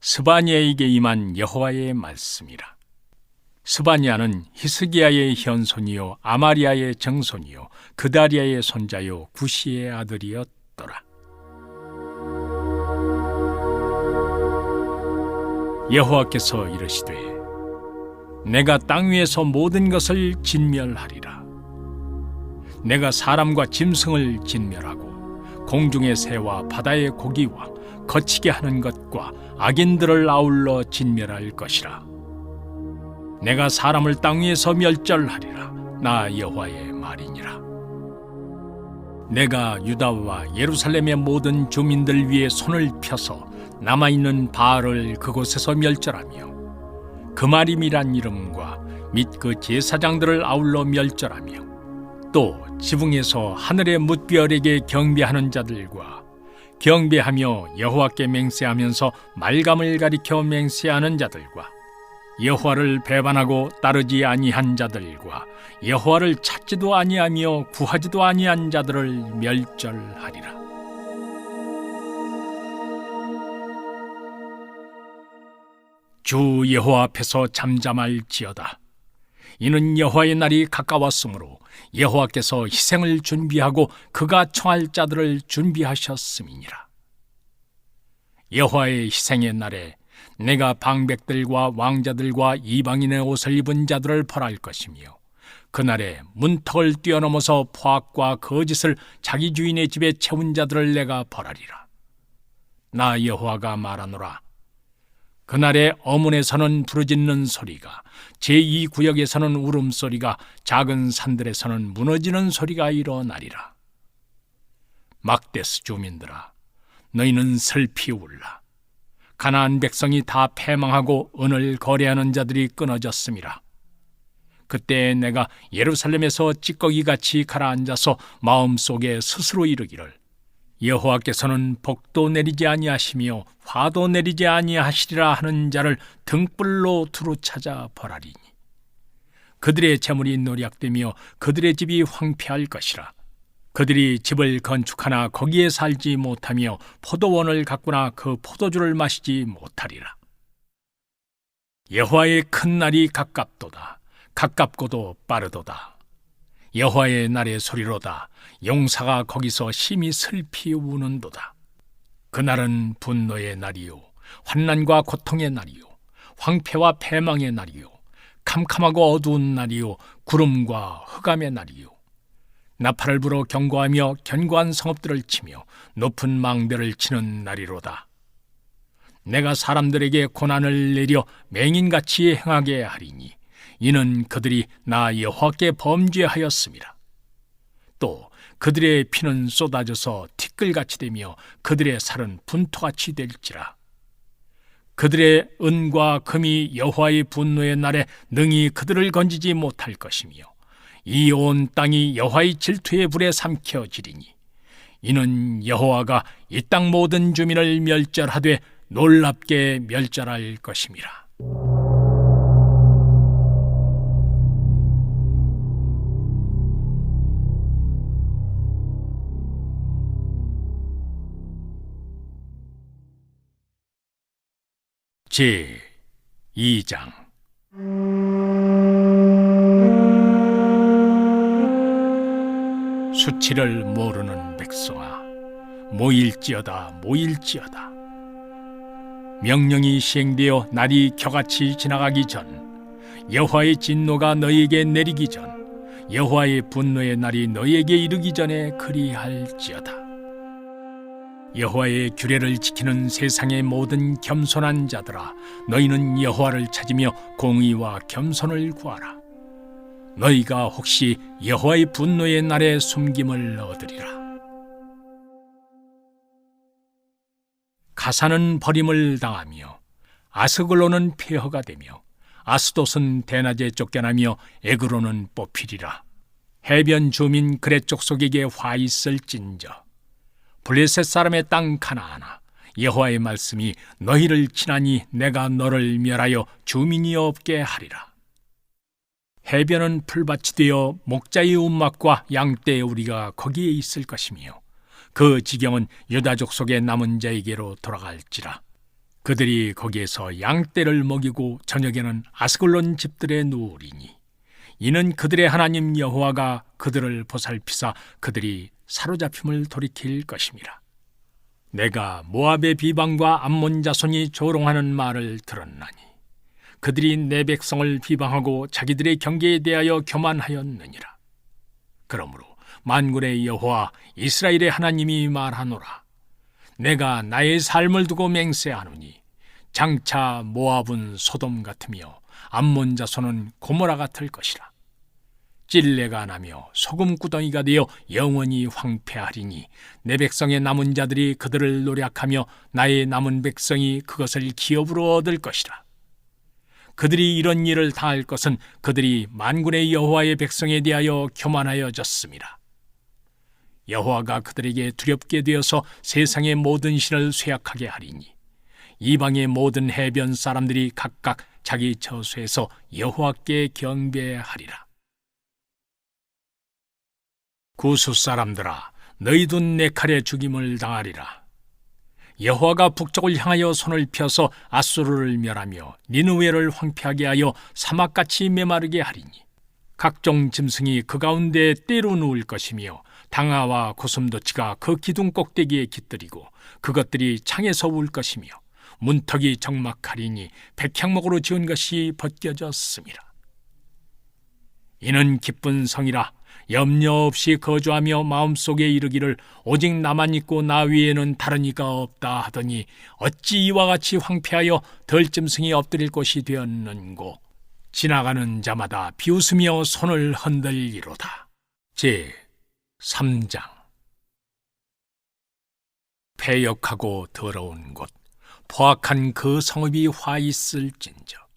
스바니아에게 임한 여호와의 말씀이라. 스바니아는 히스기야의 현손이요 아마리아의 정손이요 그다리아의 손자요 구시의 아들이었더라. 여호와께서 이르시되 내가 땅 위에서 모든 것을 진멸하리라. 내가 사람과 짐승을 진멸하고 공중의 새와 바다의 고기와 거치게 하는 것과 악인들을 아울러 진멸할 것이라. 내가 사람을 땅 위에서 멸절하리라. 나 여호와의 말이니라. 내가 유다와 예루살렘의 모든 주민들 위에 손을 펴서 남아 있는 바알을 그곳에서 멸절하며 그마림이란 이름과 및 그 제사장들을 아울러 멸절하며 또 지붕에서 하늘의 뭇별에게 경배하는 자들과 경배하며 여호와께 맹세하면서 말감을 가리켜 맹세하는 자들과 여호와를 배반하고 따르지 아니한 자들과 여호와를 찾지도 아니하며 구하지도 아니한 자들을 멸절하리라. 주 여호와 앞에서 잠잠할지어다. 이는 여호와의 날이 가까웠으므로 여호와께서 희생을 준비하고 그가 청할 자들을 준비하셨음이니라. 여호와의 희생의 날에 내가 방백들과 왕자들과 이방인의 옷을 입은 자들을 벌할 것이며 그날에 문턱을 뛰어넘어서 포악과 거짓을 자기 주인의 집에 채운 자들을 내가 벌하리라. 나 여호와가 말하노라. 그날에 어문에서는 부르짖는 소리가 제2구역에서는 울음소리가 작은 산들에서는 무너지는 소리가 일어나리라. 막데스 주민들아 너희는 슬피 울라. 가나안 백성이 다 패망하고 은을 거래하는 자들이 끊어졌음이라. 그때 내가 예루살렘에서 찌꺼기같이 가라앉아서 마음속에 스스로 이르기를 여호와께서는 복도 내리지 아니하시며 화도 내리지 아니하시리라 하는 자를 등불로 두루 찾아 벌하리니. 그들의 재물이 노략되며 그들의 집이 황폐할 것이라. 그들이 집을 건축하나 거기에 살지 못하며 포도원을 가꾸나 그 포도주를 마시지 못하리라. 여호와의 큰 날이 가깝도다. 가깝고도 빠르도다 여호와의 날의 소리로다. 용사가 거기서 심히 슬피 우는도다. 그날은 분노의 날이요 환난과 고통의 날이요 황폐와 패망의 날이요 캄캄하고 어두운 날이요 구름과 흑암의 날이요. 나팔을 불어 경고하며 견고한 성읍들을 치며 높은 망대를 치는 날이로다. 내가 사람들에게 고난을 내려 맹인같이 행하게 하리니 이는 그들이 나 여호와께 범죄하였습니다. 또 그들의 피는 쏟아져서 티끌같이 되며 그들의 살은 분토같이 될지라. 그들의 은과 금이 여호와의 분노의 날에 능히 그들을 건지지 못할 것이며 이 온 땅이 여호와의 질투의 불에 삼켜지리니 이는 여호와가 이 땅 모든 주민을 멸절하되 놀랍게 멸절할 것임이라. 제 2장. 수치를 모르는 백성아 모일지어다 모일지어다. 명령이 시행되어 날이 겨같이 지나가기 전 여호와의 진노가 너희에게 내리기 전 여호와의 분노의 날이 너희에게 이르기 전에 그리할지어다 여호와의 규례를 지키는 세상의 모든 겸손한 자들아 너희는 여호와를 찾으며 공의와 겸손을 구하라 너희가 혹시 여호와의 분노의 날에 숨김을 얻으리라 가사는 버림을 당하며 아스글로는 폐허가 되며 아스돗은 대낮에 쫓겨나며 에그로는 뽑히리라. 해변 주민 그레 족속에게 화 있을진저. 블레셋 사람의 땅 가나하나 여호와의 말씀이 너희를 친하니 내가 너를 멸하여 주민이 없게 하리라. 해변은 풀밭이 되어 목자의 움막과 양떼의 우리가 거기에 있을 것이며 그 지경은 유다족 속의 남은 자에게로 돌아갈지라. 그들이 거기에서 양떼를 먹이고 저녁에는 아스글론 집들에 누우리니 이는 그들의 하나님 여호와가 그들을 보살피사 그들이 사로잡힘을 돌이킬 것임이라. 내가 모압의 비방과 암몬 자손이 조롱하는 말을 들었나니 그들이 내 백성을 비방하고 자기들의 경계에 대하여 교만하였느니라. 그러므로 만군의 여호와 이스라엘의 하나님이 말하노라. 내가 나의 삶을 두고 맹세하노니 장차 모압은 소돔 같으며 암몬 자손은 고모라 같을 것이라. 찔레가 나며 소금 구덩이가 되어 영원히 황폐하리니 내 백성의 남은 자들이 그들을 노력하며 나의 남은 백성이 그것을 기업으로 얻을 것이라. 그들이 이런 일을 당할 것은 그들이 만군의 여호와의 백성에 대하여 교만하여졌습니다. 여호와가 그들에게 두렵게 되어서 세상의 모든 신을 쇠약하게 하리니 이방의 모든 해변 사람들이 각각 자기 처소에서 여호와께 경배하리라. 구수 사람들아 너희도 내 칼에 죽임을 당하리라. 여호와가 북쪽을 향하여 손을 펴서 아수르를 멸하며 니느웨를 황폐하게 하여 사막같이 메마르게 하리니 각종 짐승이 그 가운데 때로 누울 것이며 당아와 고슴도치가 그 기둥 꼭대기에 깃들이고 그것들이 창에서 울 것이며 문턱이 적막하리니 백향목으로 지은 것이 벗겨졌습니다. 이는 기쁜 성이라 염려 없이 거주하며 마음속에 이르기를 오직 나만 있고 나 위에는 다른 이가 없다 하더니 어찌 이와 같이 황폐하여 덜짐승이 엎드릴 곳이 되었는고. 지나가는 자마다 비웃으며 손을 흔들리로다. 제 3장. 폐역하고 더러운 곳 포악한 그 성읍이 화 있을진저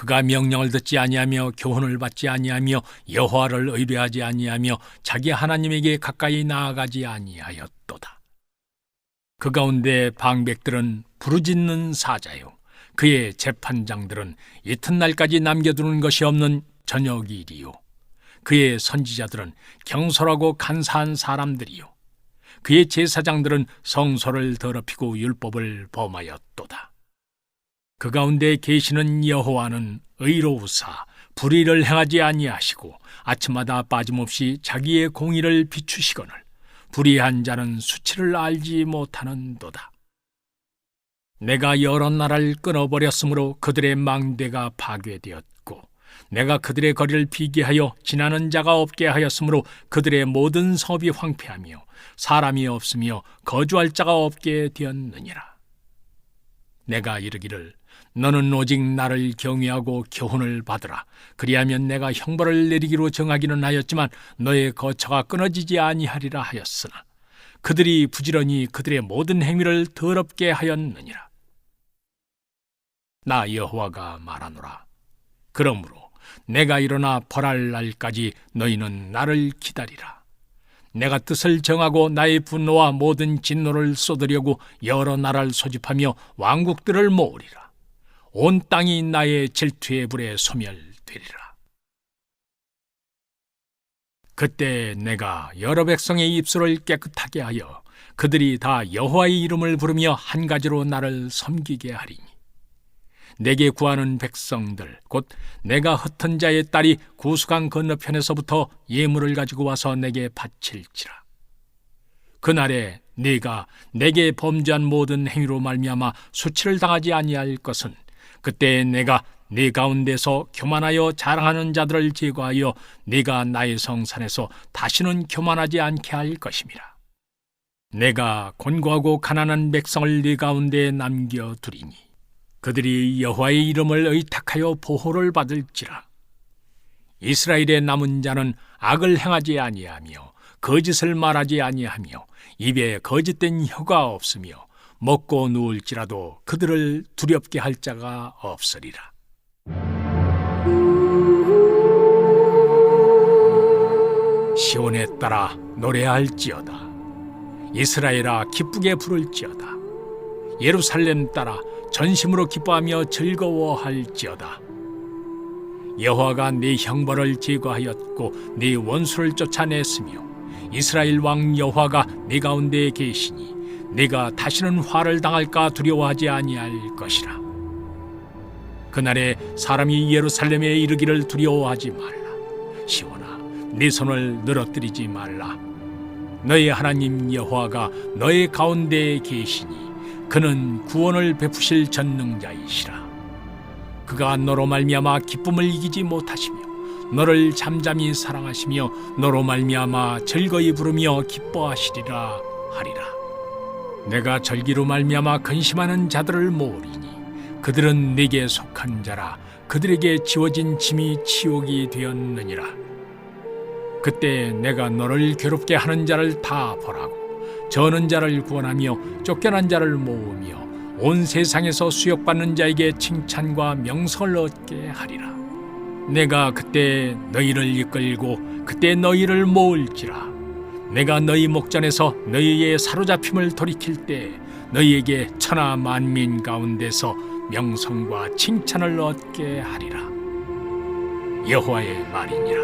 그가 명령을 듣지 아니하며 교훈을 받지 아니하며 여호와를 의뢰하지 아니하며 자기 하나님에게 가까이 나아가지 아니하였도다. 그 가운데 방백들은 부르짖는 사자요 그의 재판장들은 이튿날까지 남겨두는 것이 없는 저녁일이요 그의 선지자들은 경솔하고 간사한 사람들이요 그의 제사장들은 성소를 더럽히고 율법을 범하였도다. 그 가운데 계시는 여호와는 의로우사 불의를 행하지 아니하시고 아침마다 빠짐없이 자기의 공의를 비추시거늘 불의한 자는 수치를 알지 못하는도다. 내가 여러 나라를 끊어버렸으므로 그들의 망대가 파괴되었고 내가 그들의 거리를 비게 하여 지나는 자가 없게 하였으므로 그들의 모든 성읍이 황폐하며 사람이 없으며 거주할 자가 없게 되었느니라. 내가 이르기를 너는 오직 나를 경외하고 교훈을 받으라. 그리하면 내가 형벌을 내리기로 정하기는 하였지만 너의 거처가 끊어지지 아니하리라 하였으나 그들이 부지런히 그들의 모든 행위를 더럽게 하였느니라. 나 여호와가 말하노라. 그러므로 내가 일어나 벌할 날까지 너희는 나를 기다리라. 내가 뜻을 정하고 나의 분노와 모든 진노를 쏟으려고 여러 나라를 소집하며 왕국들을 모으리라. 온 땅이 나의 질투의 불에 소멸되리라. 그때 내가 여러 백성의 입술을 깨끗하게 하여 그들이 다 여호와의 이름을 부르며 한 가지로 나를 섬기게 하리니 내게 구하는 백성들 곧 내가 흩은 자의 딸이 구수강 건너편에서부터 예물을 가지고 와서 내게 바칠지라 그날에 네가 내게 범죄한 모든 행위로 말미암아 수치를 당하지 아니할 것은 그때 내가 네 가운데서 교만하여 자랑하는 자들을 제거하여 네가 나의 성산에서 다시는 교만하지 않게 할 것임이라. 내가 곤고하고 가난한 백성을 네 가운데 남겨 두리니 그들이 여호와의 이름을 의탁하여 보호를 받을지라. 이스라엘의 남은 자는 악을 행하지 아니하며 거짓을 말하지 아니하며 입에 거짓된 혀가 없으며 먹고 누울지라도 그들을 두렵게 할 자가 없으리라. 시온에 따라 노래할지어다. 이스라엘아 기쁘게 부를지어다. 예루살렘 따라 전심으로 기뻐하며 즐거워할지어다. 여호와가 네 형벌을 제거하였고 네 원수를 쫓아냈으며 이스라엘 왕 여호와가 네 가운데 계시니 네가 다시는 화를 당할까 두려워하지 아니할 것이라. 그날에 사람이 예루살렘에 이르기를 두려워하지 말라. 시온아, 네 손을 늘어뜨리지 말라. 너의 하나님 여호와가 너의 가운데 계시니 그는 구원을 베푸실 전능자이시라. 그가 너로 말미암아 기쁨을 이기지 못하시며 너를 잠잠히 사랑하시며 너로 말미암아 즐거이 부르며 기뻐하시리라 하리라. 내가 절기로 말미암아 근심하는 자들을 모으리니 그들은 내게 속한 자라 그들에게 지워진 짐이 치욕이 되었느니라. 그때 내가 너를 괴롭게 하는 자를 다 벌하고 저는 자를 구원하며 쫓겨난 자를 모으며 온 세상에서 수욕받는 자에게 칭찬과 명성을 얻게 하리라. 내가 그때 너희를 이끌고 그때 너희를 모을지라. 내가 너희 목전에서 너희의 사로잡힘을 돌이킬 때 너희에게 천하 만민 가운데서 명성과 칭찬을 얻게 하리라. 여호와의 말이니라.